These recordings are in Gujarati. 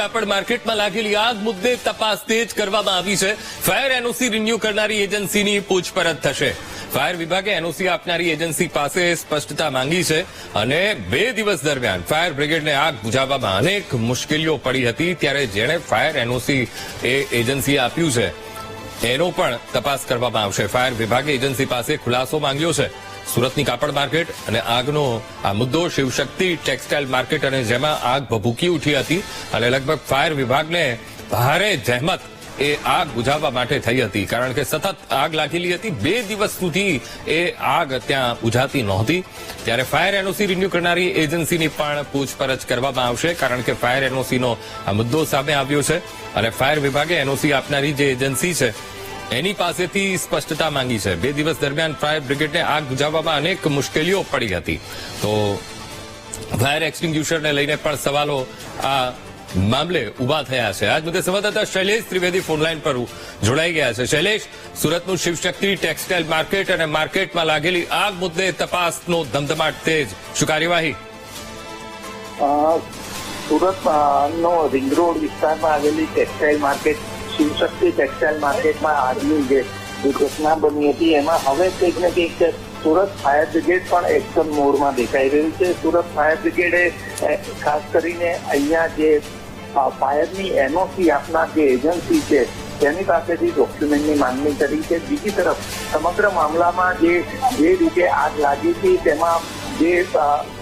કાપડ માર્કેટમાં લાગેલી આગ મુદ્દે તપાસ તેજ કરવામાં આવી છે. ફાયર એનઓસી રિન્યુ કરનારી એજન્સીની પૂછપરછ થશે. ફાયર વિભાગે એનઓસી આપનારી એજન્સી પાસે સ્પષ્ટતા માંગી છે અને બે દિવસ દરમિયાન ફાયર બ્રિગેડને આગ બુઝાવવામાં અનેક મુશ્કેલીઓ પડી હતી ત્યારે જેણે ફાયર એનઓસી એ એજન્સીએ આપ્યું છે. એનો પણ તપાસ કરવામાં આવશે. ફાયર વિભાગે એજન્સી પાસે ખુલાસો માંગ્યો છે. સુરતની કાપડ માર્કેટ અને આગનો આ મુદ્દો શિવશક્તિ ટેક્સટાઇલ માર્કેટ અને જેમાં આગ ભભૂકી ઉઠી હતી અને લગભગ ફાયર વિભાગને ભારે જહેમત એ આગ બુઝાવવા માટે થઈ હતી. કારણ કે સતત આગ લાગેલી હતી. બે દિવસ સુધી એ આગ ત્યાં બુઝાતી નહોતી. ત્યારે ફાયર એનઓસી રિન્યુ કરનારી એજન્સીની પણ પૂછપરછ કરવામાં આવશે. કારણ કે ફાયર એનઓસીનો આ મુદ્દો સામે આવ્યો છે અને ફાયર વિભાગે એનઓસી આપનારી જે એજન્સી છે એની પાસેથી સ્પષ્ટતા માંગી છે. બે દિવસ દરમિયાન ફાયર બ્રિગેડને આગ બુઝાવવામાં અનેક મુશ્કેલીઓ પડી હતી. તો ફાયર એક્સટિંગ્યુશરને લઈને પણ સવાલો આ મામલે ઊભા થયા છે. આજ મુદ્દે સંવાદદાતા શૈલેષ ત્રિવેદી ફોનલાઈન પર જોડાઈ ગયા છે. શૈલેષ, સુરતનું શિવશક્તિ, ટેક્સટાઇલ માર્કેટ અને માર્કેટમાં લાગેલી આગ મુદ્દે તપાસનો ધમધમાટ તેજ. શું કાર્યવાહી? સુરત રિંગ રોડ વિસ્તારમાં આવેલી ટેક્સટાઇલ માર્કેટ શિવશક્તિ ટેક્સટાઇલ માર્કેટમાં આગની જે દુર્ઘટના બની હતી, એમાં હવે કંઈક ને કંઈક સુરત ફાયર બ્રિગેડ પણ એક્શન મોડમાં દેખાઈ રહ્યું છે. સુરત ફાયર બ્રિગેડે ખાસ કરીને અહીંયા જે ફાયરની એનઓસી આપનાર જે એજન્સી છે, તેની પાસેથી ડોક્યુમેન્ટની માંગણી કરી છે. બીજી તરફ, સમગ્ર મામલામાં જે જે રીતે આગ લાગી હતી, તેમાં જે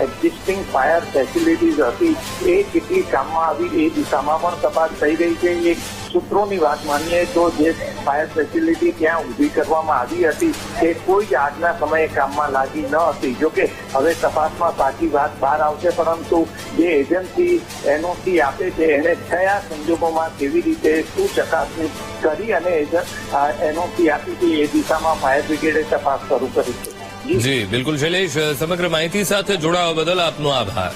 એક્ઝિસ્ટિંગ ફાયર ફેસિલિટીઝ હતી, એ કેટલી કામમાં આવી, એ દિશામાં પણ તપાસ થઈ રહી છે. એક સૂત્રોની વાત માનીએ તો જે ફાયર ફેસિલિટી ત્યાં ઊભી કરવામાં આવી હતી તે કોઈ જ આજના સમયે કામમાં લાગી ન હતી. જોકે હવે તપાસમાં સાચી વાત બહાર આવશે, પરંતુ જે એજન્સી એનઓસી આપે છે, એને કયા સંજોગોમાં કેવી રીતે, શું ચકાસણી કરી અને એનઓસી આપી હતી એ દિશામાં ફાયર બ્રિગેડે તપાસ શરૂ કરી છે. જી બિલકુલ શૈલેષ સમગ્ર માહિતી સાથે જોડાવા બદલ આપનો આભાર.